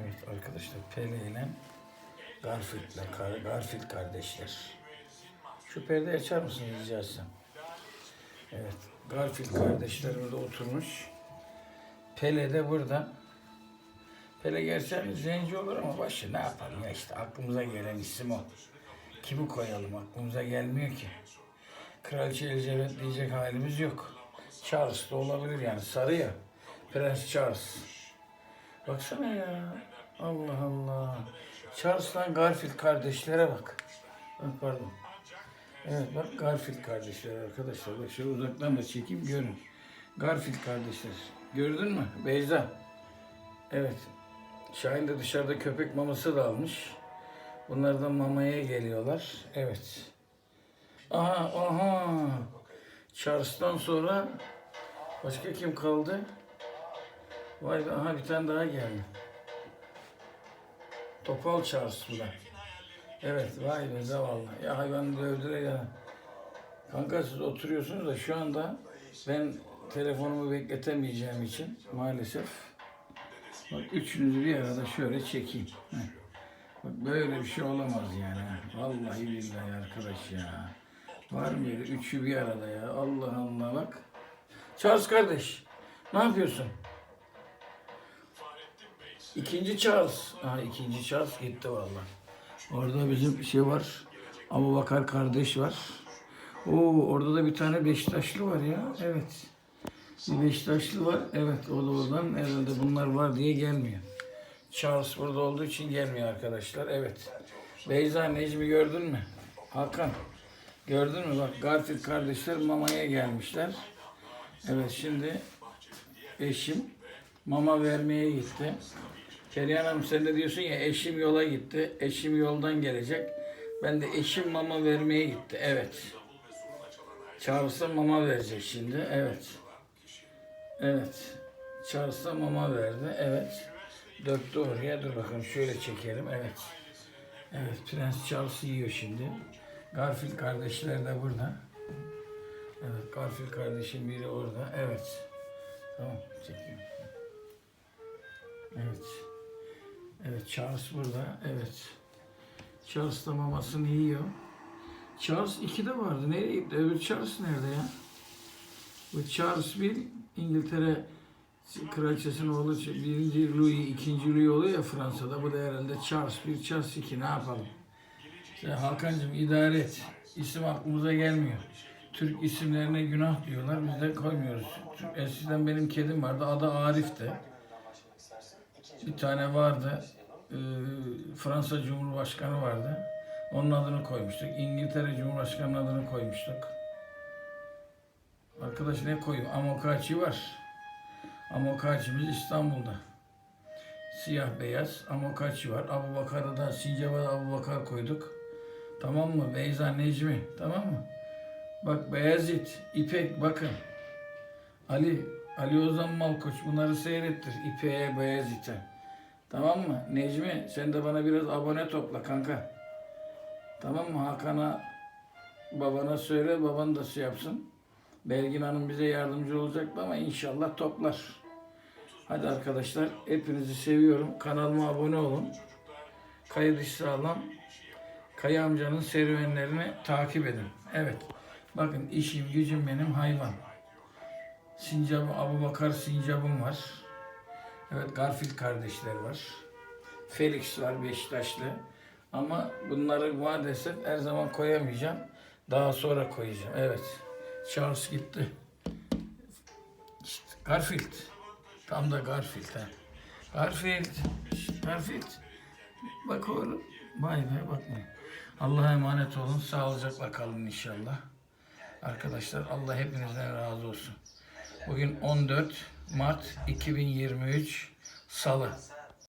Evet arkadaşlar Pele ile Garfield'le Gar- Garfield kardeşler. Şu perdeyi açar mısınız rica etsem? Evet. Garfield kardeşler burada oturmuş. Pele de burada. Pele gerçekten zenci olur ama başı ne yapalım ya işte aklımıza gelen isim o. Kimi koyalım aklımıza gelmiyor ki. Kraliçe Elizabeth diyecek halimiz yok. Charles da olabilir yani sarı ya. Prens Charles. Baksana ya. Allah Allah. Charles'la Garfield kardeşlere bak. Bak pardon. Evet bak Garfield kardeşler arkadaşlar. Bak şöyle uzaktan da çekeyim görün. Garfield kardeşler. Gördün mü? Beyza. Evet. Şahin de dışarıda köpek maması da almış. Bunlar da mamaya geliyorlar. Evet. Aha aha. Charles'tan sonra başka kim kaldı? Vay be aha bir tane daha geldi. Topal Charles bu da. Evet vay be zavallı. Ya hayvanı dövdüre ya. Kanka siz oturuyorsunuz da şu anda ben telefonumu bekletemeyeceğim için maalesef bak üçünüzü bir arada şöyle çekeyim. Bak böyle bir şey olamaz yani. Vallahi billahi arkadaş ya. Var mı böyle üçü bir arada ya? Allah Allah bak. Charles kardeş ne yapıyorsun? İkinci Charles. Ha ikinci Charles gitti vallahi. Orada bizim şey var. Abu Bakar kardeş var. Oo orada da bir tane Beşiktaşlı var ya. Evet. Bir Beşiktaşlı var. Evet o da oradan herhalde bunlar var diye gelmiyor. Charles burada olduğu için gelmiyor arkadaşlar. Evet. Beyza Necmi gördün mü? Hakan. Gördün mü? Bak Garfield kardeşler mamaya gelmişler. Evet şimdi eşim mama vermeye gitti. Perihan Hanım sen de diyorsun ya eşim yola gitti. Eşim yoldan gelecek. Ben de eşim mama vermeye gitti. Evet. Charles'a mama verecek şimdi. Evet. Evet. Charles'a mama verdi. Evet. Döktü oraya. Dur bakalım şöyle çekelim. Evet. Evet. Prens Charles yiyor şimdi. Garfield kardeşler de burada. Evet. Garfield kardeşim biri orada. Evet. Tamam. Çekiyorum. Evet. Evet Charles burada. Evet. Charles da mamasını yiyor. Charles 2'de vardı. Nereye gitti? Öbür Charles nerede ya? Bu Charles bir İngiltere kraliçesinin oğlu birinci Louis, ikinci Louis oluyor ya Fransa'da. Bu da herhalde Charles bir, Charles iki. Ne yapalım? İşte Hakan'cığım idare et. İsim aklımıza gelmiyor. Türk isimlerine günah diyorlar. Biz de koymuyoruz. Eskiden benim kedim vardı. Adı Arif'ti. Bir tane vardı. Ee, Fransa Cumhurbaşkanı vardı. Onun adını koymuştuk. İngiltere Cumhurbaşkanı'nın adını koymuştuk. Arkadaş ne koyayım? Amokachi var. Amokachi'miz İstanbul'da. Siyah beyaz Amokachi var. Abu Bakar'ı da Sincap'a Abu Bakar koyduk. Tamam mı? Beyza Necmi. Tamam mı? Bak Beyazıt, İpek bakın. Ali, Ali Ozan Malkoç bunları seyrettir. İpek'e, Beyazıt'a. Tamam mı? Necmi sen de bana biraz abone topla kanka. Tamam mı? Hakan'a babana söyle baban da şey yapsın. Belgin Hanım bize yardımcı olacaktı ama inşallah toplar. Hadi arkadaşlar hepinizi seviyorum. Kanalıma abone olun. Kayıt sağlam. Kaya amcanın serüvenlerini takip edin. Evet. Bakın işim gücüm benim hayvan. Sincap, Abu Bakar Sincap'ım var. Evet Garfield kardeşler var. Felix var Beşiktaşlı. Ama bunları maalesef her zaman koyamayacağım. Daha sonra koyacağım. Evet. Charles gitti. Garfield. Tam da Garfield ha. Garfield. Garfield. Bak oğlum. Vay be bakma. Allah'a emanet olun. Sağlıcakla kalın inşallah. Arkadaşlar Allah hepinizden razı olsun. Bugün 14 Mart 2023 Salı.